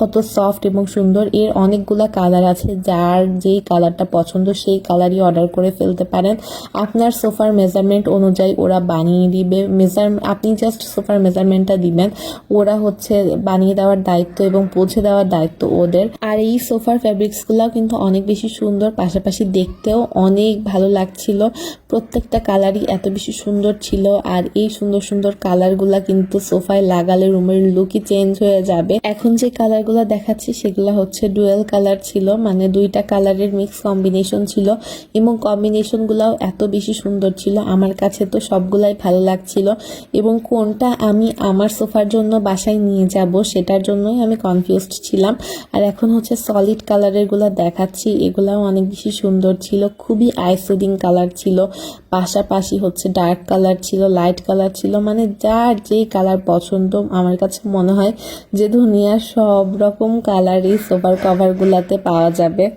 কত সফট এবং সুন্দর। এর অনেকগুলা কালার আছে, যার যেই কালারটা পছন্দ সেই কালারই অর্ডার করে ফেলতে পারেন। আপনার সোফার মেজারমেন্ট অনুযায়ী ওরা বানিয়ে দিবে। মেজার আপনি জাস্ট সোফার মেজারমেন্টটা দিবেন। ওরা হচ্ছে বানিয়ে দেওয়ার দায়িত্ব এবং পৌঁছে দেওয়ার দায়িত্ব ওদের। আর এই সোফার ফ্যাব্রিক্সগুলোও কিন্তু অনেক বেশি সুন্দর। পাশাপাশি দেখতেও অনেক ভালো লাগছিল। প্রত্যেকটা কালারই এত বেশি সুন্দর ছিল। আর এই সুন্দর সুন্দর কালারগুলা কিন্তু সোফায় লাগালে রুমের লুকই চেঞ্জ হয়ে যাবে। এখন যে কালারগুলো দেখাচ্ছি সেগুলো হচ্ছে ডুয়েল কালার ছিল মানে দুইটা কালারের মিক্স কম্বিনেশন ছিল। এবং কম্বিনেশনগুলোও এত বেশি সুন্দর ছিল, আমার কাছে তো সবগুলাই ভালো লাগছিল। এবং কোনটা আমি আমার সোফার জন্য বাসায় নিয়ে যাব সেটার জন্যই আমি কনফিউজড ছিলাম। আর এখন হচ্ছে সলিড কালারেরগুলা দেখাচ্ছি, এগুলাও অনেক বেশি সুন্দর ছিল, খুবই আইসুদিং কালার ছিল। পাশাপাশি হচ্ছে ডার্ক কালার ছিল লাইট কালার ছিল মানে যার যেই কালার পছন্দ, আমার কাছে মনে হয় যে দুনিয়ার সব রকম কালারই সোফার কভারগুলোতে পাওয়া যাবে।